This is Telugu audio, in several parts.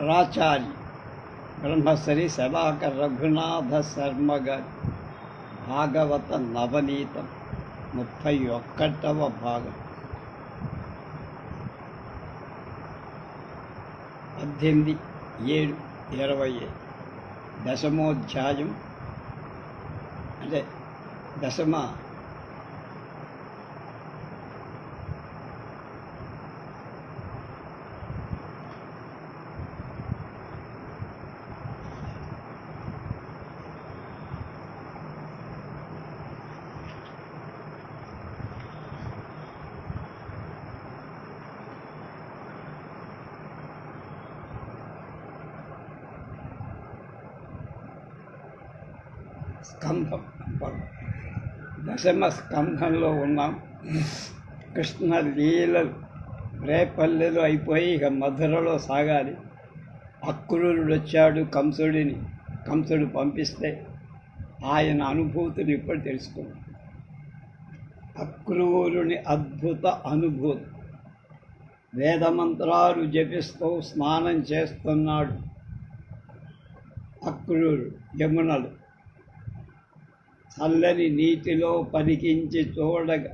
రాచారి బ్రహ్మశ్రీ శలాకర్ రఘునాథ శర్మ గారి భాగవత నవనీతం ముప్పై ఒక్కటవ భాగం పద్దెనిమిది ఏడు ఇరవై ఐదు దశమోధ్యాయం అంటే దశమ దశమ స్కంధంలో ఉన్నాం. కృష్ణ లీలలు రేపల్లెలు అయిపోయి ఇక మధురలో సాగాలి. అక్రూరుడు వచ్చాడు కంసుడిని. కంసుడు పంపిస్తే ఆయన అనుభూతిని ఇప్పుడు తెలుసుకున్నాం అక్రూరుని అద్భుత అనుభూతి. వేదమంత్రాలు జపిస్తూ స్నానం చేస్తున్నాడు అక్రూరు యమునలు. చల్లని నీటిలో పలికించి చూడగా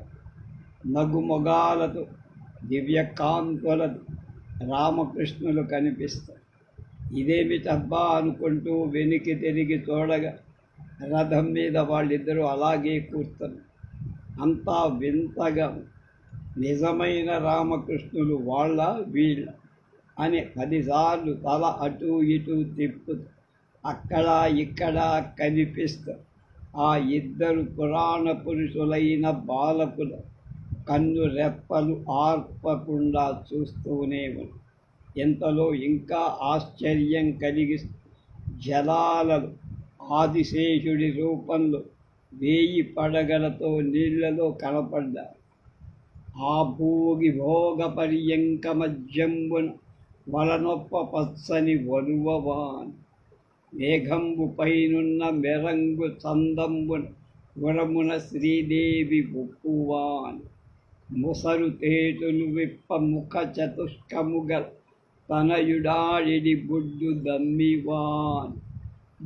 నగుమొగాలతో దివ్యకాంతులతో రామకృష్ణులు కనిపిస్తారు. ఇదేమిటబ్బా అనుకుంటూ వెనికి తిరిగి చూడగా రథం మీద వాళ్ళిద్దరూ అలాగే కూర్చున్నారు. అంతా వింతగా నిజమైన రామకృష్ణులు వాళ్ళ వీళ్ళ అని పదిసార్లు తల అటు ఇటు తిప్పుతూ అక్కడ ఇక్కడ కనిపిస్తారు. ఆ ఇద్దరు పురాణ పురుషులైన బాలకుల కన్ను రెప్పలు ఆర్పకుండా చూస్తూనే ఉంది ఎంతలో ఇంకా ఆశ్చర్యం కలిగి జలాలలో ఆదిశేషుడి రూపంలో వేయి పడగలతో నీళ్ళలో కనపడ్డారు ఆ భోగి భోగ పర్యంక మధ్యంబున వలనొప్ప పచ్చని వరువవాన్ మేఘంబు పైనున్న మెరంగు చందంబున గురమున శ్రీదేవి ఉప్పువాన్ ముసరు తేటులు విప్ప ముఖ చతుష్కముగల్ తనయుడాడిడి బుడ్డు దమ్మివాన్.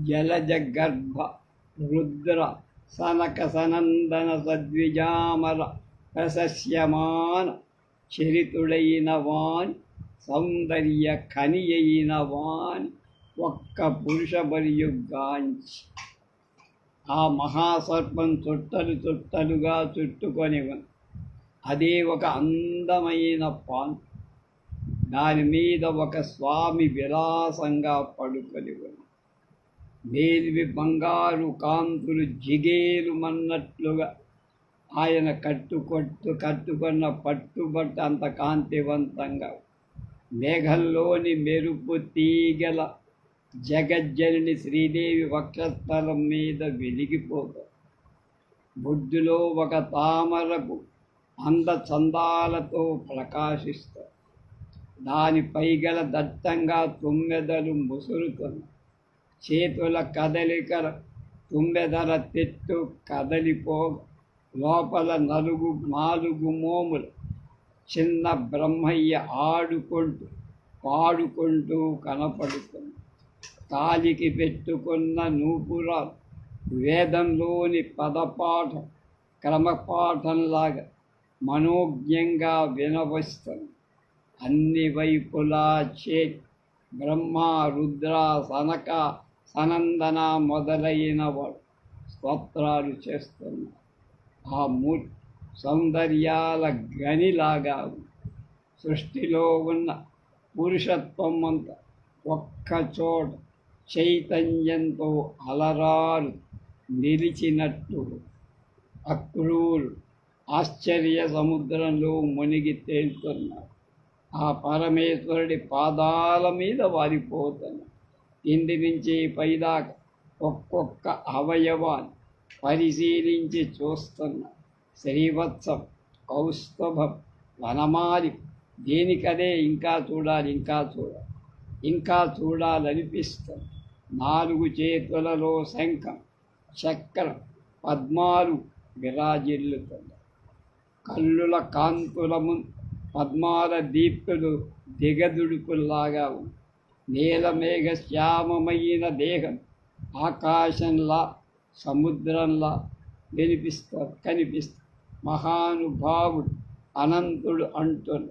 జలజ గర్భ రుద్ర సనక సనందన సద్విజామర ప్రశస్యమాన చరితుడైన వాన్ సౌందర్య ఖనియైన వాన్ ఒక్క పురుష బలియుగ్గాంచి ఆ మహాసర్పం చుట్టలు చుట్టలుగా చుట్టుకొని ఉంది అదే ఒక అందమైన పాన్. దాని మీద ఒక స్వామి విలాసంగా పడుకొని ఉంది మేలివి బంగారు కాంతులు జిగేలు మన్నట్లుగా ఆయన కట్టుకొట్టు కట్టుకున్న పట్టుబట్ట అంత కాంతివంతంగా. మేఘంలోని మెరుపు తీగల జగజ్జనని శ్రీదేవి వక్షస్థలం మీద వెలిగిపోతారు బుద్ధులో ఒక తామరకు అంద చందాలతో ప్రకాశిస్తారు దాని పైగల దట్టంగా తుమ్మెదలు ముసురుతున్న చేతుల కదలికల తుమ్మెదల తెట్టు కదలిపో లోపల నలుగు నాలుగు మోములు చిన్న బ్రహ్మయ్య ఆడుకుంటూ పాడుకుంటూ కనపడుతుంది. కాలికి పెట్టుకున్న నూపురాలు వేదంలోని పదపాఠం క్రమపాఠంలాగా మనోజ్ఞంగా వినవస్తుంది అన్ని వైపులా చే బ్రహ్మ రుద్ర సనక సనందన మొదలైన వాడు స్తోత్రాలు చేస్తున్నారు. ఆ ము సౌందర్యాల గనిలాగా సృష్టిలో ఉన్న పురుషత్వం అంతా ఒక్క చోట చైతన్యంతో అలరారు నిలిచినట్టు అక్రూరు ఆశ్చర్య సముద్రంలో మునిగి తేలుతున్నారు. ఆ పరమేశ్వరుడి పాదాల మీద వారిపోతున్నారు. కింది నుంచి పైదాకా ఒక్కొక్క అవయవాన్ని పరిశీలించి చూస్తున్న శ్రీవత్సం కౌస్తభం వనమాలి దేనికదే ఇంకా చూడాలి ఇంకా చూడాలి ఇంకా చూడాలనిపిస్తుంది. నాలుగు చేతులలో శంఖం చక్రం పద్మాలు విరాజిల్లుతుంది. కల్లుల కాంతుల పద్మాల దీప్తులు దిగదుడుపుల్లాగా ఉంది. నీలమేఘ శ్యామమైన దేహం ఆకాశంలా సముద్రంలా వినిపిస్తారు కనిపిస్తారు మహానుభావుడు అనంతుడు అంటుడు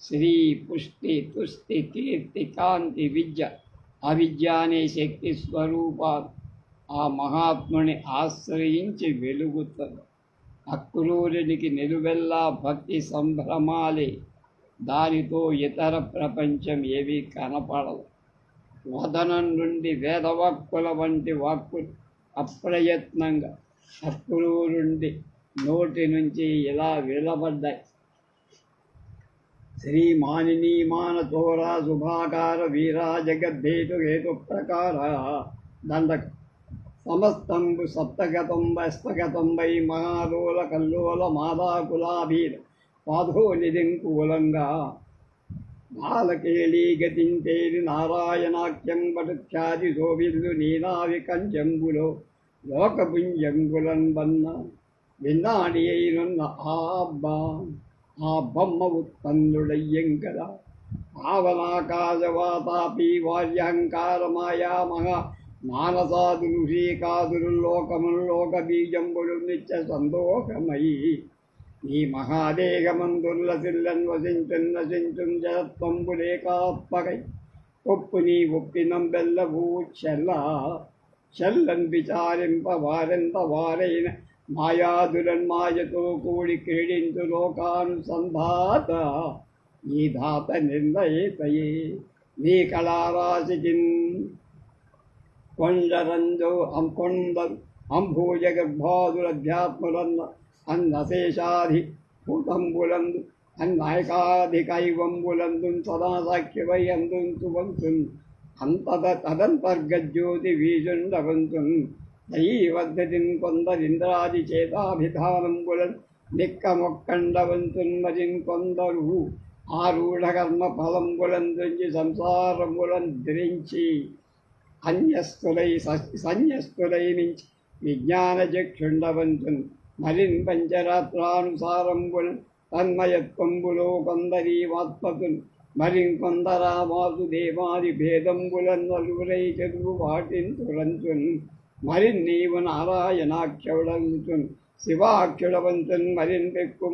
శ్రీ పుష్టి తుష్టి కీర్తి కాంతి విద్య అవిద్య అనే శక్తి స్వరూపాలు ఆ మహాత్ముని ఆశ్రయించి వెలుగుతుంది అక్రూరునికి నిలువెల్లా భక్తి సంభ్రమాలే. దానితో ఇతర ప్రపంచం ఏవి కనపడదు. వదనం నుండి వేదవాక్కుల వంటి వాక్కులు అప్రయత్నంగా అక్రూరుండి నోటి నుంచి ఇలా వెలబడ్డాయి శ్రీ మానిని శుభాకార వీరా జగద్ధేతు ప్రకార దండక. సమస్తంబు సప్తగతం వస్తగతం వై మహాలోల కల్లోల మాదాకులాభీర పాధో నిదింకూలంగా బాలకేళీ గతింతేరి నారాయణాఖ్యం పటుఖ్యాతి శోభిల్లు నీనావి కంచెంబులో లోకపుంజంగులన్ వన్న విన్నాడి అయినున్న ఆ ఆ బొమ్మ ఉత్పన్నుడయ్యం కదా ఆవలాకాశవాతాపి వార్యంకారమాయా మహా మానసాదులు శ్రీకాదులు లోకములు లోక బీజంబులు నిత్య సంతోషమయి ఈ మహాదేహమందుల్లసిల్లన్ వసించున్ నశించున్ జలత్వంబులేకాత్మకై. ఒప్పు నీ ఒప్పినం బెల్లభూ చెల్ల. చెల్లన్ విచారింప వారెంత వారైన మాయాదులన్ మాయతో కూడి క్రీడించు లోకానుసంధాత ఈ ధాత నిర్ణయితయే. నీ కళారాశికిన్ కొండరంజో అంకొండ అంభూజ గర్భాదురధ్యాత్ములన్న అన్నశేషాధి భూతంబులందు అన్నాయకాధికైవంబులందు సదా సాఖ్యవై అందుంచు వంతున్ అంతద తదంతర్గజ్యోతి వీజుండవంతున్. దయీవద్దతిన్ కొందరింద్రాది చేతాభిధానంబులన్ నిక్కమొక్కండవంతున్మరిన్ కొందరు ఆరూఢ కర్మ ఫలంబులందుంచి సంసారములను ధరించి అన్యస్తులై సన్యస్తులై నుంచి విజ్ఞాన చక్షుండవంతున్ మరిన్ పంచరాత్రానుసారంబుల్ తన్మయత్వంబులో కొందరీమాత్మకున్ మరింకొందరా వాసుదేవాది భేదంబులన్ నలుగురై చదువు వాటిని వాటింతురంతున్ మరి నీవు నారాయణాఖ్యుడంతున్ శివాఖ్యుడవంతున్ మరిన్ పెక్కు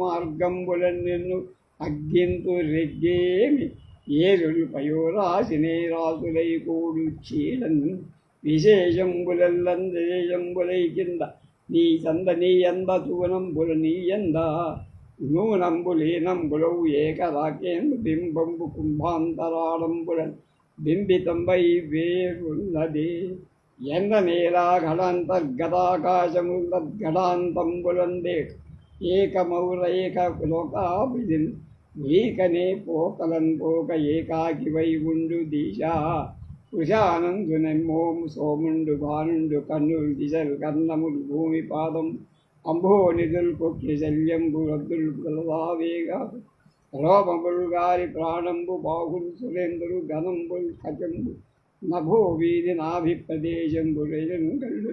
నిన్ను అగ్గింతు రెగ్గేమి ఏరులు పయోరాశినే రాసులై కూడు చీడన్ విశేషంబులల్లందేశంబులై కింద నీ చంద నీ ఎంద తూనంబుల నీ ఎంద నూనంబులీనంబులౌ ఏకరాకేందు బింబంబు కుంభాంతరాళంబులన్ బింబితంబై వేరున్నదే. ఎండ నేలా ఘడాంతర్గతాకాశములద్ఘడాంతంబులందే ఏకమౌరైక లోకాభిజిన్ నీకనే పోకలం పోక ఏకాకి వై ఉండు దిశా మోం సోముండు భానుండు కన్నులు దిశలు కన్నములు భూమి పాదం అంబో నిధులు కొక్కి శల్యంబు రద్దులు గలదావేగా లోపములు గారి ప్రాణంబు బాహులు సురేంద్రుడు ఘనంబుల్ కచంబు నభో వీధి నాభి ప్రదేశంబు రేజను కళ్ళు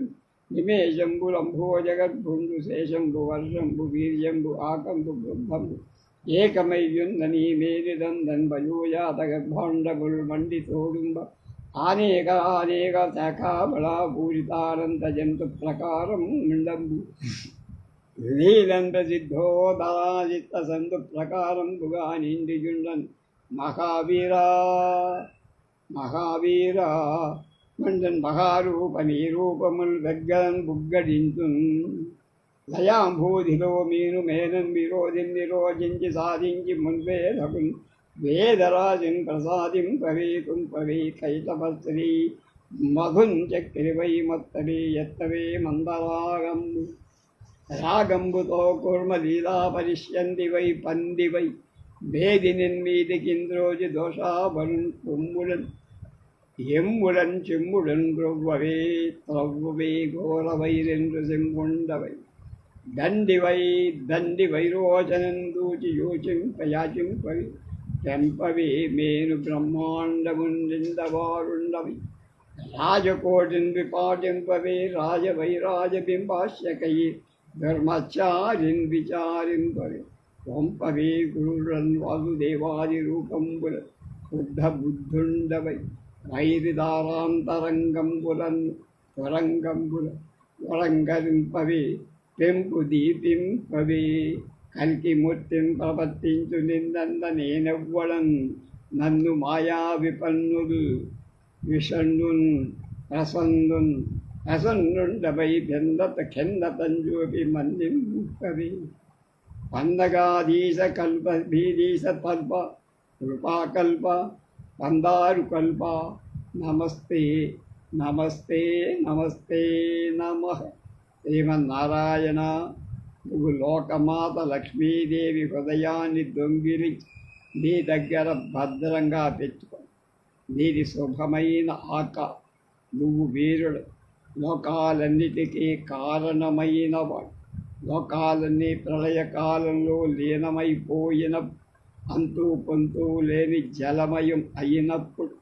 నిమేశంబులంభో జగద్భుండు శేషంబు వర్షంబు వీర్యంబు ఆకంబు బృంభంబు. ఏకమయ్యుందని మేరిదందన్ భయోజాత గర్భాండముల్ మండి తోడుంబ అనేక అనేక శాఖాబళా పూరితానంత జంతు ప్రకారం ముండంబు లీలం ప్రసిద్ధో దళాజిత్త సంతు ప్రకారం భుగా నిండిజుండన్ మహావీరా. మహావీరా మండన్ మహారూప నిరూపముల్ దగ్గరన్ బుగ్గడించున్ లయాంభూధిలో మీను మేనన్ విరోధిన్ నిరోధించి సాధించి మున్వేదకున్ వేదరాజున్ ప్రసాదిం పవేతుం పవే కైతపత్రి మధున్ చక్రివై మత్తవే ఎత్తవే మందరాగం రాగంబుతో కుర్మ లీలా పరిష్యంది వై పంది వై. భేది నిన్మీదికింద్రోజి దోషాబలున్ కొమ్ములన్ ఎమ్ముడన్ చెమ్ముడన్ గ్రొవ్వవే త్రవ్వవే ఘోరవైరెందు సెంగుండవై దండివై దండి వైరోచనందూచి యోచింపయాచింపవి తెంపవే మేను బ్రహ్మాండముండిందవారుండవి రాజకోటిన్ విపాటింపవే రాజవైరాజబింబాశ్యకై ధర్మచారిన్ విచారింపవే వంపవే గురురన్ వాసుదేవాది రూపంబుల బుద్ధ బుద్ధుండవై వైరిదారాంతరంగంబులన్ త్వరంగంబుల వరంగరింపవి పెంపు దీపింపవి కలికి ముత్తిం ప్రవర్తించు నిందంద నేనెవ్వడం నన్ను మాయా విపన్నులు విషణ్ణున్ ప్రసన్నున్ ప్రసన్నుండవై బెందత ఖెందతంజోపి మందింపవి పందగాధీశ కల్ప భీదీశ తల్ప కృపాకల్ప పందారు కల్ప నమస్తే నమస్తే నమస్తే నమ. శ్రీమన్నారాయణ నువ్వు లోకమాత లక్ష్మీదేవి హృదయాన్ని దొంగిలి నీ దగ్గర భద్రంగా తెచ్చుకో నీది శుభమైన ఆక. నువ్వు వీరుడు. లోకాలన్నిటికీ కారణమైన వాడు లోకాలన్నీ ప్రళయకాలంలో లీనమైపోయిన అంతూ పొంతూ లేని జలమయం అయినప్పుడు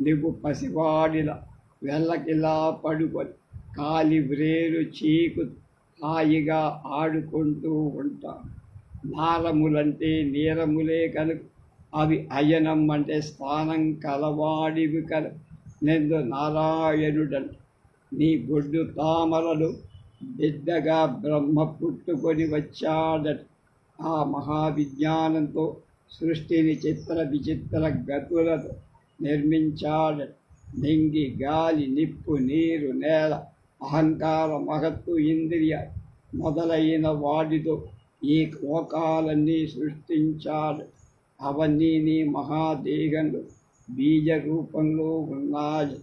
నువ్వు పసివాడిలా వెళ్ళకిలా పడుకొని కాలి వ్రేలు చీకు హాయిగా ఆడుకుంటూ ఉంటాను నారములంటే నీరములే కనుక అవి అయనం అంటే స్థానం కలవాడివి కల నిందు నారాయణుడంట నీ బొడ్డు తామరలు బిడ్డగా బ్రహ్మ పుట్టుకొని వచ్చాడట ఆ మహావిజ్ఞానంతో సృష్టిని చిత్ర విచిత్ర గతులతో నిర్మించాడు నింగి గాలి నిప్పు నీరు నేల అహంకార మహత్తు ఇంద్రియ మొదలైన వాటితో ఈ లోకాలన్నీ సృష్టించాడు అవన్నీ నీ మహాదేహంలో బీజ రూపంలో ఉన్నాయి.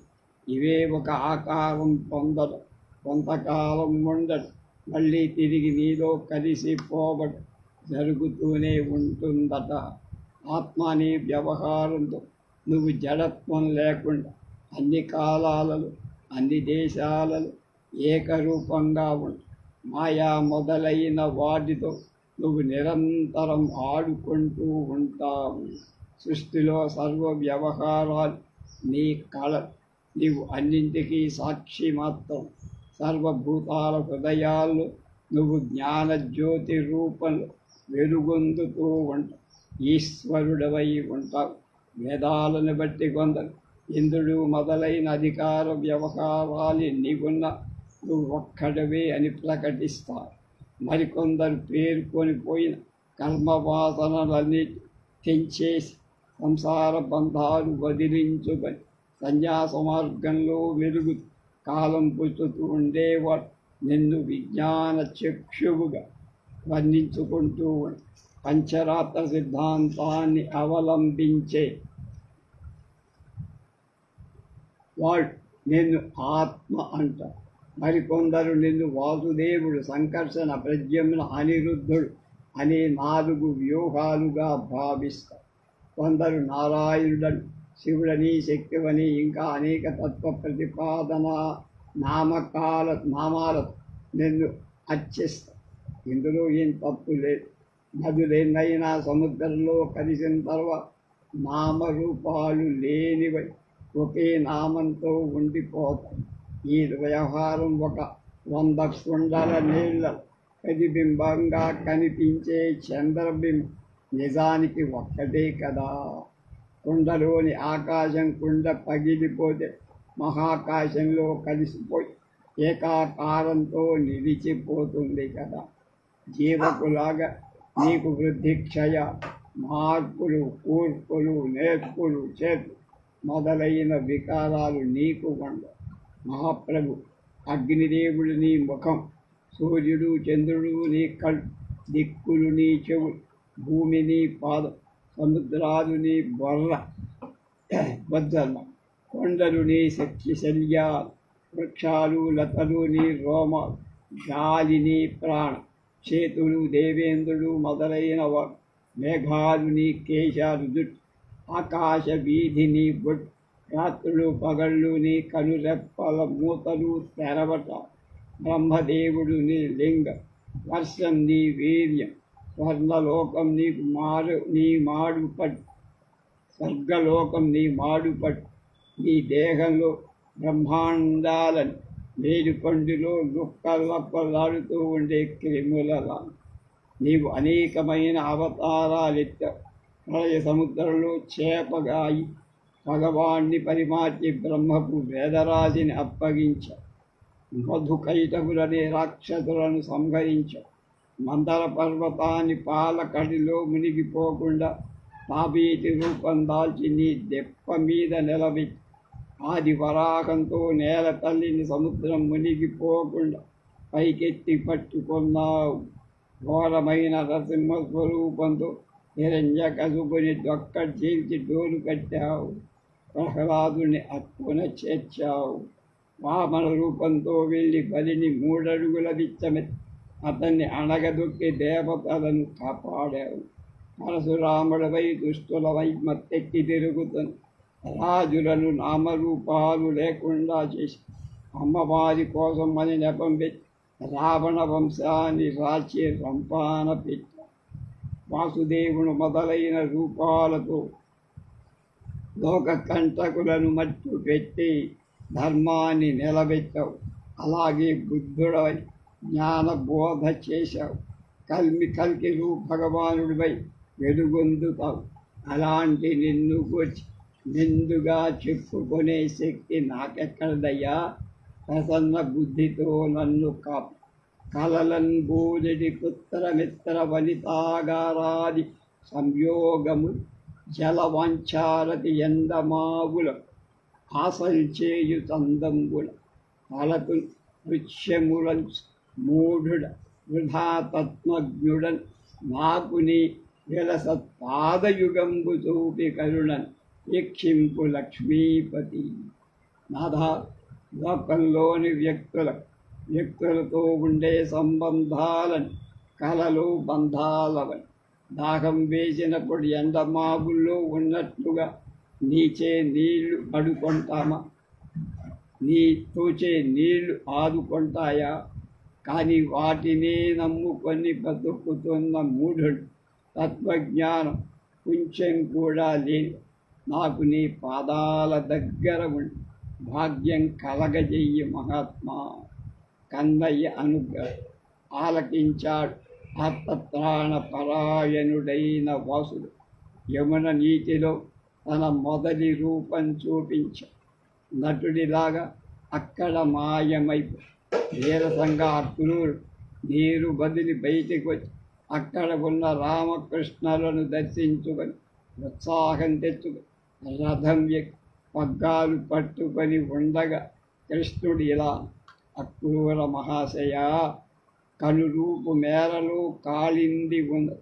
ఇవే ఒక ఆకారం పొందడం కొంతకాలం ఉండడం మళ్ళీ తిరిగి నీలో కలిసిపోవడం జరుగుతూనే ఉంటుందట. ఆత్మ నీ వ్యవహారంతో నువ్వు జడత్వం లేకుండా అన్ని కాలాలలో అన్ని దేశాలలో ఏకరూపంగా ఉండు. మాయా మొదలైన వాటితో నువ్వు నిరంతరం ఆడుకుంటూ ఉంటావు. సృష్టిలో సర్వ వ్యవహారాలు నీ కళ. నీవు అన్నింటికీ సాక్షి మాత్రం సర్వభూతాల హృదయాల్లో నువ్వు జ్ఞానజ్యోతి రూపంలో వెలుగొందుతూ ఉంట ఈశ్వరుడవై ఉంటావు వేదాలను బట్టి కొందరు. ఇంద్రుడు మొదలైన అధికార వ్యవహారాలు నీకున్న నువ్వు ఒక్కడవే అని ప్రకటిస్తారు. మరికొందరు పేర్కొని పోయిన కర్మవాసనలన్నీ తెంచేసి సంసార బంధాలు వదిలించుకొని సన్యాస మార్గంలో వెలుగు కాలం పుచ్చుతూ ఉండేవాడు. నిన్ను విజ్ఞాన చక్షువుగా వర్ణించుకుంటూ పంచరాత్ర సిద్ధాంతాన్ని అవలంబించే వాడు నిన్ను ఆత్మ అంటారు మరికొందరు నిన్ను వాసుదేవుడు సంకర్షణ ప్రద్యుమ్న అనిరుద్ధుడు అనే నాలుగు వ్యూహాలుగా భావిస్తారు. కొందరు నారాయణుడని శివుడని శక్తివని ఇంకా అనేక తత్వ ప్రతిపాదన నామకాల నామాలతో నిన్ను అర్చిస్తారు. ఇందులో ఏం తప్పు లేదు నదులెన్నైనా సముద్రంలో కలిసిన తర్వాత నామరూపాలు లేనివై ఒకే నామంతో ఉండిపోతాయి ఈ వ్యవహారం ఒక వంద కుండల నీళ్ళ ప్రతిబింబంగా కనిపించే చంద్రబింబం నిజానికి ఒక్కటే కదా. కుండలోని ఆకాశం కుండ పగిలిపోతే మహాకాశంలో కలిసిపోయి ఏకాకారంతో నిలిచిపోతుంది కదా. జీవకులాగా నీకు వృద్ధి క్షయ మార్పులు కూర్పులు నేర్పులు చేతు మొదలైన వికారాలు నీకు ఉండ మహాప్రభు అగ్నిదేవుడు నీ ముఖం సూర్యుడు చంద్రుడు నీ కళ్ళు దిక్కులు నీ చెవు భూమి నీ పాదం సముద్రాలు నీ బొర్ర బద్దల కొండలు నీ శక్తి శల్యాలు వృక్షాలు లతలు నీ రోమాలు గాలి నీ ప్రాణం. చేతులు దేవేంద్రుడు మొదలైన మేఘాలు నీ కేశాలు జుట్టు ఆకాశ వీధి నీ బొట్టు రాత్రులు పగళ్ళు నీ కనురెప్పల మూతలు తెరవట. బ్రహ్మదేవుడు నీ లింగ వర్షం నీ వీర్యం స్వర్ణలోకం నీ మారు నీ మాడు పట్టు స్వర్గలోకం నీ మాడు నీ దేహంలో బ్రహ్మాండాలని మేలు పండులో దుఃఖలప్పలాడుతూ ఉండే క్రిములలా. నీవు అనేకమైన అవతారాలెత్తావు ప్రళయ సముద్రంలో చేపగాయి. భగవాన్ని పరిమార్చి బ్రహ్మకు వేదరాజిని అప్పగించ. మధుకైటవులనే రాక్షసులను సంహరించ. మందర పర్వతాన్ని పాలకడిలో మునిగిపోకుండా తాబీటి రూపం దాల్చి నీ దెప్ప మీద నిలబెట్టి ఆది వరాకంతో నేల తల్లిని సముద్రం మునిగిపోకుండా పైకెత్తి పట్టుకున్నావు. ఘోరమైన నరసింహ స్వరూపంతో నిరంజకసుకుని దొక్క చేసి డోలు కట్టావు. ప్రహ్లాదుని అక్కున చేర్చావు. వామన రూపంతో వెళ్ళి బలిని మూడడుగుల విచ్చమెత్తి అతన్ని అణగదొక్కి దేవతలను కాపాడావు. పరశురాముడవై దుష్టులవై మత్తెక్కి తిరుగుతుంది రాజులను నామరూపాలు లేకుండా చేసి అమ్మవారి కోసం అని నెపం పెట్టి రావణ వంశాన్ని రాచే రంపాన పెట్టి వాసుదేవుడు మొదలైన రూపాలతో లోక కంటకులను మట్టు పెట్టి ధర్మాన్ని నిలబెట్టావు. అలాగే బుద్ధుడవై జ్ఞాన బోధ చేశావు. కల్మి కల్కి భగవానుడిపై వెలుగొందుతావు. అలాంటి నిన్ను గురించి నిందుగా చెప్పుకునే శక్తి నాకెక్కడదయ్యా? ప్రసన్న బుద్ధితో నన్ను కాపు. కలలన్ బోధడి పుత్రమిత్ర వనితాగారాది సంయోగము జలవంచారతి ఎండమావుల ఆసంచేయు తందంబుల తలకు నృత్యములన్ మూఢుడ వృధా తత్మజ్ఞుడన్. మాకుని నీ చూపి కరుణన్. వీక్షింపు లక్ష్మీపతి నాథ లోకంలోని వ్యక్తుల వ్యక్తులతో ఉండే సంబంధాలను కలలు బంధాలవని. దాహం వేసినప్పుడు ఎండమాబుల్లో ఉన్నట్లుగా నీచే నీళ్ళు పడుకుంటామా? నీ తోచే నీళ్ళు ఆదుకుంటాయా? కానీ వాటినే నమ్ముకొని బతుకుతున్న మూఢుడు. తత్వజ్ఞానం కొంచెం కూడా లేదు నాకు నీ పాదాల దగ్గర ఉండి భాగ్యం కలగజెయ్యి మహాత్మా. కందయ్య అనుగ్రహం ఆలకించాడు. ఆత్మత్రాణ పరాయణుడైన వాసుడు యమున నీటిలో తన మొదటి రూపం చూపించ నటుడిలాగా అక్కడ మాయమై నీరసంగా అక్రూరు నీరు బదిలి బయటికి వచ్చి అక్కడ ఉన్న రామకృష్ణులను దర్శించుకొని ఉత్సాహం తెచ్చుకొని రథం ఎక్కి పగ్గాలు పట్టుకొని ఉండగా కృష్ణుడు ఇలా అక్రూర మహాశయ కనురూపు మేరలో కాలింది ఉంది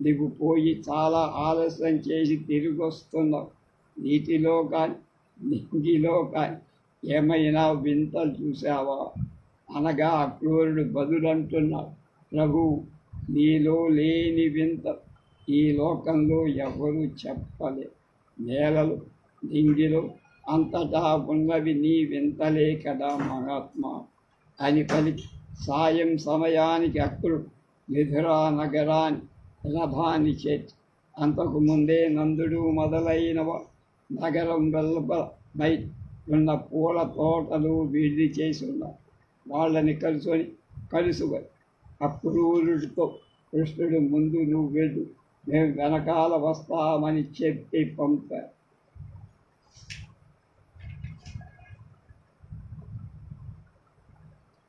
నీవు పోయి చాలా ఆలస్యం చేసి తిరిగి వస్తున్నావు నీటిలో కానీ నింగిలో కానీ ఏమైనా వింతలు చూసావా అనగా అక్రూరుడు బదులంటున్నాడు ప్రభు నీలో లేని వింత ఈ లోకంలో ఎవరు చెప్పలే నేలలు నింగిలో అంతటా ఉన్నవి నీ వింతలే కదా మహాత్మా? అని పలికి సాయం సమయానికి అక్రుడు మిథురా నగరాన్ని లభాన్ని చేర్చి అంతకు ముందే నందుడు మొదలైన నగరం వెల్లబై ఉన్న పూల తోటలు వీడి చేసి ఉన్నారు వాళ్ళని కలుసుకొని కలుసుకొని అప్రూరుడితో కృష్ణుడు ముందు నువ్వు వెళ్ళు. మేము వెనకాల వస్తామని చెప్పి పంపారు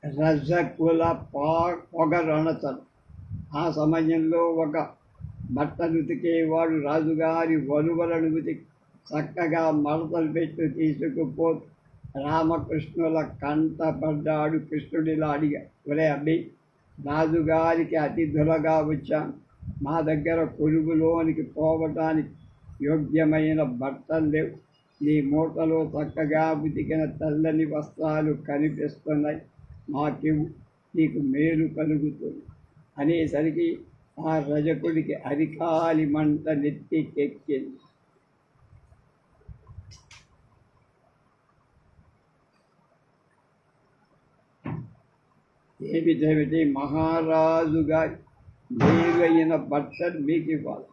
రజకుల పా పొగరణతలు ఆ సమయంలో ఒక బట్టలు ఉతికేవాడు రాజుగారి వలువలను ఉతికి చక్కగా మడతలు పెట్టి తీసుకుపో రామకృష్ణుల కంటపడ్డాడు కృష్ణుడిలా అడిగా ఒరే అబ్బి రాజుగారికి అతిథులుగా వచ్చాను. మా దగ్గర కొలుగులోనికి పోవటానికి యోగ్యమైన బట్టలు లేవు. నీ మూటలో చక్కగా ఉతికిన తెల్లని వస్త్రాలు కనిపిస్తున్నాయి. మాకివు నీకు మేలు కలుగుతుంది. అనేసరికి ఆ రజకుడికి అరికాలి మంట నెత్తికెక్కింది ఏమిటేమిటి మహారాజుగా మేలైన బట్టలు మీకు ఇవ్వాలి.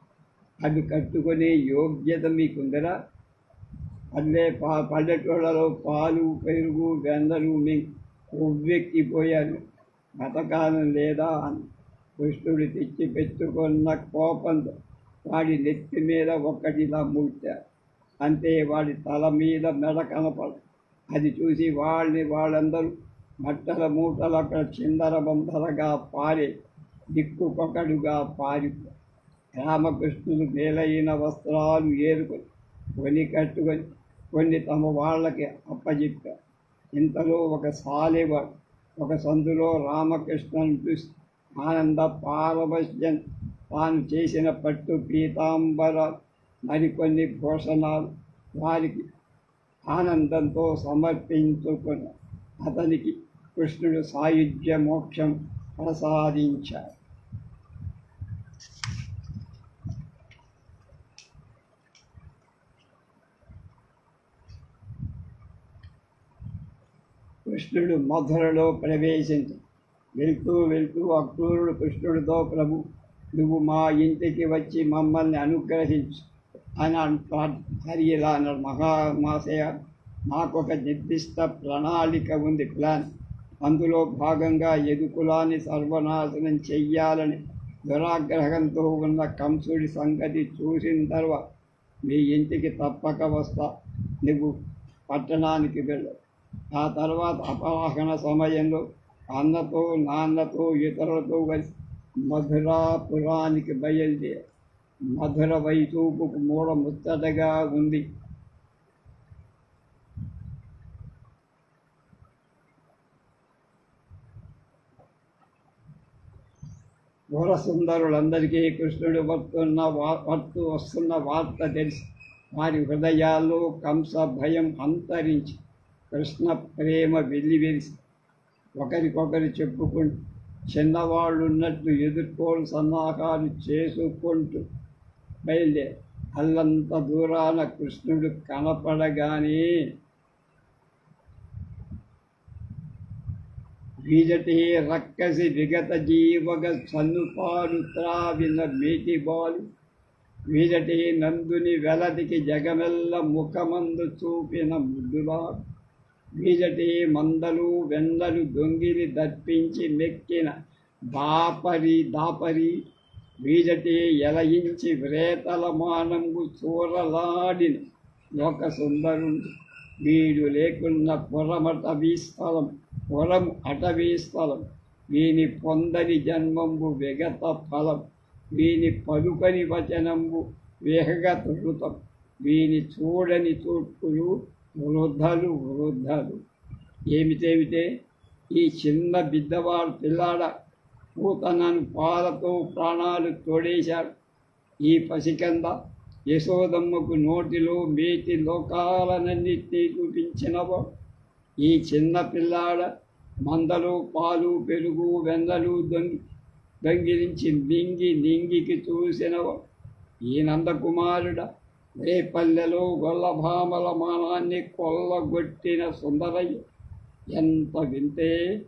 అవి కట్టుకునే యోగ్యత మీకుందరా? అల్లే పా పల్లెటూళ్ళలో పాలు పెరుగు వెందలు మీ కొవ్వెక్కిపోయాను. బతకాలం లేదా? అని కృష్ణుడు తెచ్చి పెట్టుకున్న కోపంతో వాడి నెత్తి మీద ఒక్కటిలా మూర్చారు అంతే వాడి తల మీద మెడ కనపడు అది చూసి వాళ్ళని వాళ్ళందరూ బట్టల మూటలు అక్కడ చిందర బందరగా పారే. దిక్కుకొకడుగా పారి రామకృష్ణులు మేలైన వస్త్రాలు ఏరుకొని కొని కట్టుకొని కొన్ని తమ వాళ్ళకి అప్పచెప్పారు ఇంతలో ఒక సాలెవాడు ఒక సందులో రామకృష్ణను చూసి ఆనంద పారవశ్యం తాను చేసిన పట్టు పీతాంబరాలు మరికొన్ని భూషణాలు వారికి ఆనందంతో సమర్పించుకున్న అతనికి కృష్ణుడు సాయుధ్య మోక్షం ప్రసాదించాడు. కృష్ణుడు మధురలో ప్రవేశించు. వెళ్తూ వెళ్తూ అక్రూరుడు కృష్ణుడితో ప్రభు నువ్వు మా ఇంటికి వచ్చి మమ్మల్ని అనుగ్రహించు అని అంటాడు హరి ఇలా అన్నాడు మహామాసయ నాకు ఒక నిర్దిష్ట ప్రణాళిక ఉంది ప్లాన్. అందులో భాగంగా ఎదుకులాన్ని సర్వనాశనం చెయ్యాలని దురాగ్రహంతో ఉన్న కంసుడి సంగతి చూసిన తర్వాత మీ ఇంటికి తప్పక వస్తా. నువ్వు పట్టణానికి వెళ్ళవు ఆ తర్వాత అపవాహన సమయంలో అన్నతో నాన్నతో ఇతరులతో కలిసి మధురాపురానికి బయలుదేరి మధుర వైచూపుకు మూడ ముచ్చటగా ఉంది. ఘోరసుందరులందరికీ కృష్ణుడు వస్తున్న వస్తు వస్తున్న వార్త తెలిసి వారి హృదయాల్లో కంస భయం అంతరించి కృష్ణ ప్రేమ వెల్లివిరిసి ఒకరికొకరు చెప్పుకుంటూ చిన్నవాళ్ళు ఉన్నట్లు ఎదుర్కోలు సన్నాహాలు చేసుకుంటూ బయలుదేరి అల్లంత దూరాన కృష్ణుడు కనపడగానే వీజటి రక్కసి విగత జీవగ సన్నుపాలు త్రావిన మేటిబాలు వీజటి నందుని వెలదికి జగమెల్ల ముఖమందు చూపిన ముద్దులాడు వీజటి మందలు వెందలు దొంగిలి దర్పించి మెక్కిన దాపరి దాపరి వీజటి ఎలయించి వ్రేతల మానంబు చూరలాడిన లోక సుందరుడు. వీడు లేకున్న పురమటవీ స్థలం పురం అటవీ స్థలం వీని పొందని జన్మంబు విగత ఫలం. వీని పలుకని వచనంబు విహగత ఋతం వీని చూడని చూపులు వృద్ధలు వృద్ధలు. ఏమిటేమిటే ఈ చిన్న బిద్దవాడు పిల్లాడ పూతనను పాలతో ప్రాణాలు తోడేశాడు. ఈ పసికంద యశోదమ్మకు నోటిలో మేటి లోకాలనన్నిటినీ తీపించినవో ఈ చిన్న పిల్లాడ మందలు పాలు పెరుగు వెన్నలు దొంగి దొంగిలించి మింగి నింగికి చూసినవో ఈ నందకుమారుడ రేపల్లెలో గొల్లభామల మానాన్ని కొల్లగొట్టిన సుందరయ్య. ఎంత వింతే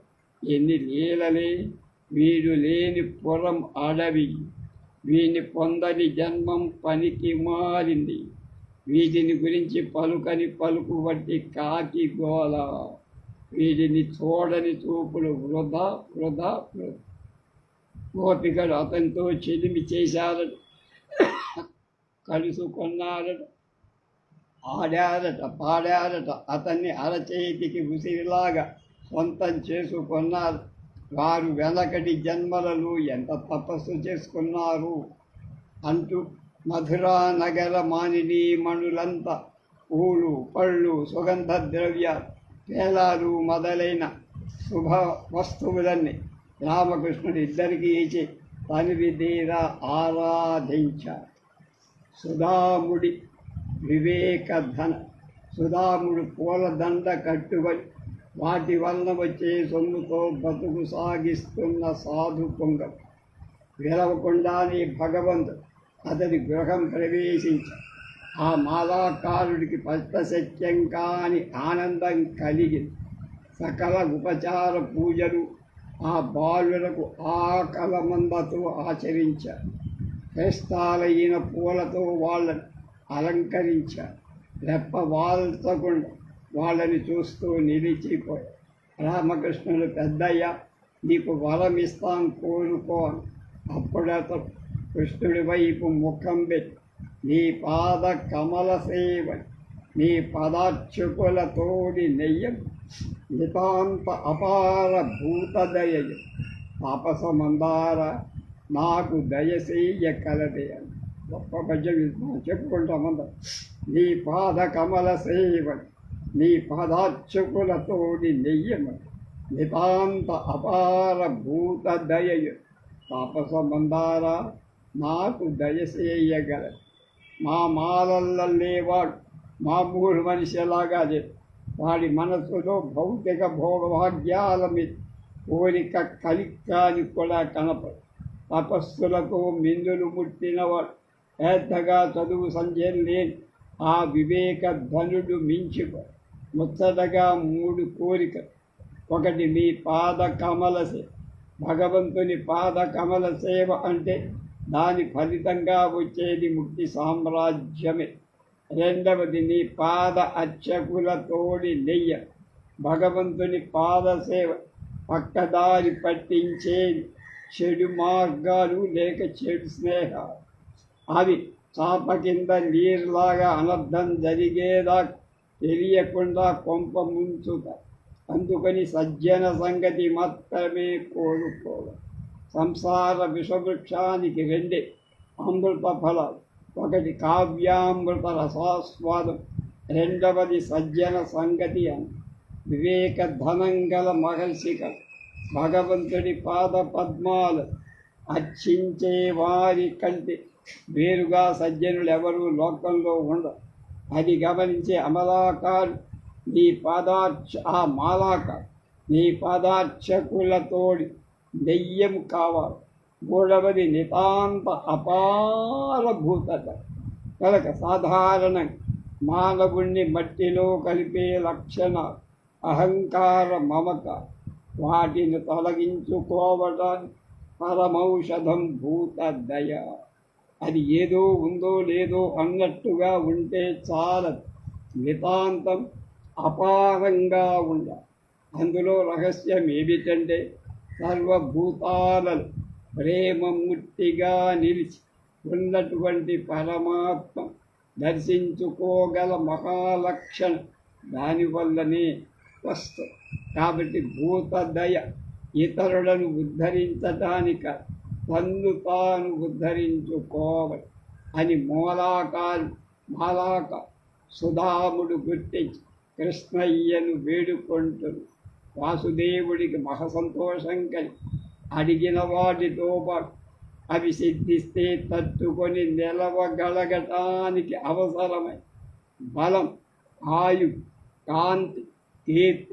ఎన్ని లీలలే వీడు లేని పురం అడవి. వీని పొందని జన్మం పనికి మారింది. వీటిని గురించి పలుకని పలుకు వంటి కాకి గోల వీటిని చూడని చూపులు వృధా వృధా వృధా. గోపికడు అతనితో చెలిమి చేశారట కలుసుకున్నారట ఆడారట పాడారట. అతన్ని అరచేతికి ఉసిరిలాగా సొంతం చేసుకున్నారు వారు వెనకటి జన్మలలో ఎంత తపస్సు చేసుకున్నారు? అంటూ మధురా నగర మానిని మణులంతా పూలు పళ్ళు సుగంధ ద్రవ్య పేలాలు మొదలైన శుభ వస్తువులన్నీ రామకృష్ణుడు ఇద్దరికీ ఇచ్చి తనివి తీర ఆరాధించారు. సుధాముడి వివేకధన. సుధాముడు పూలదండ కట్టుబడి వాటి వలన వచ్చే సొమ్ముతో బతుకు సాగిస్తున్న సాధు పొంగం. విలవకుండానే భగవంతుడు అతని గృహం ప్రవేశించి. ఆ మాలాకారుడికి పష్టశక్యం కాని ఆనందం కలిగింది సకల ఉపచార పూజలు ఆ బాలులకు ఆకలమందతో ఆచరించారు క్రిస్తాలైన పూలతో వాళ్ళని అలంకరించారు. రెప్ప వాల్చకుండా వాళ్ళని చూస్తూ నిలిచిపోయాడు రామకృష్ణుడు పెద్దయ్య నీకు వరం ఇస్తాం కోరుకో అప్పుడు కృష్ణుడి వైపు ముఖం పెట్టి నీ పాద కమల సేవ నీ పదార్చుకులతోడి నెయ్యం నితాంత అపార భూతదయ దయయం తాపస మందార నాకు దయసేయ కలదే గొప్ప పద్యం ఇది అందరం చెప్పుకుంటామందరం నీ పాద కమల సేవని నీ పదార్చుకుల నెయ్యమని. నితాంత అపార భూత దయయు. తాపస మందార నాకు దయసేయగల మా మాలల్లలేవాడు మామూలు మనిషిలాగా లేదు. వాడి మనస్సులో భౌతిక భోగభాగ్యాల మీద కోరిక కలిక్కాని కూడా కనపడు తపస్సులకు మిందులు ముట్టినవాడు. పెద్దగా చదువు సంధ్యం ఆ వివేక ధనుడు మించి ముచ్చటగా మూడు కోరిక ఒకటి మీ పాద కమల సేవ. భగవంతుని పాద కమల సేవ అంటే దాని ఫలితంగా వచ్చేది ముక్తి సామ్రాజ్యమే. రెండవది నీ పాద అర్చకుల తోడి నెయ్య. భగవంతుని పాద సేవ. పక్కదారి పట్టించేది చెడు మార్గాలు లేక చెడు స్నేహ. అవి చాప కింద నీరులాగా అనర్థం జరిగేదా తెలియకుండా కొంప ముంచుతాయి అందుకని సజ్జన సంగతి మాత్రమే కోరుకోవాలి సంసార విషవృక్షానికి రెండే అమృత ఫలాలు ఒకటి కావ్యామృత రసాస్వాదం రెండవది సజ్జన సంగతి అని. వివేక ధనం గల మహర్షిక భగవంతుడి పాద పద్మాలు అర్చించే వారి కంటే వేరుగా సజ్జనులు ఎవరు లోకంలో ఉండరు అది గమనించే అమలాకారు నీ పాదార్చ ఆ మాలాకారు నీ పాదార్చకులతోడి దెయ్యం కావాలి మూడవది నితాంత అపారభూతత కనుక సాధారణ మానవుణ్ణి మట్టిలో కలిపే లక్షణ అహంకార మమక వాటిని తొలగించుకోవటం పరమౌషధం భూత దయ అది ఏదో ఉందో లేదో అన్నట్టుగా ఉంటే చాలదు. నితాంతం అపారంగా ఉండాలి అందులో రహస్యం ఏమిటంటే సర్వభూతాలను ప్రేమమూర్తిగా నిలిచి ఉన్నటువంటి పరమాత్మ దర్శించుకోగల మహాలక్షణం దానివల్లనే వస్తుంది. కాబట్టి భూతదయ ఇతరులను ఉద్ధరించటానిక తన్ను తాను ఉద్ధరించుకోవాలి అని మూలాకారు మాలాక సుధాముడు గుర్తించి కృష్ణయ్యను వేడుకుంటుంది వాసుదేవుడికి మహసంతోషం కలిగి అడిగిన వాటితో పాటు అవి సిద్ధిస్తే తట్టుకొని నిలవగలగటానికి అవసరమై బలం ఆయు కాంతి కీర్తి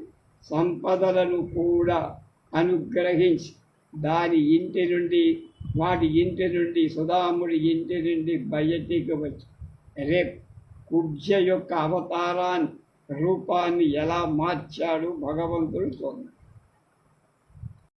సంపదలను కూడా అనుగ్రహించి దాని ఇంటి నుండి వాటి ఇంటి నుండి సుధాముడి ఇంటి నుండి బయటికి వచ్చి రేపు కుబ్జ యొక్క అవతారాన్ని రూపాన్ని ఎలా మార్చాడు భగవంతుడు చూద్దాం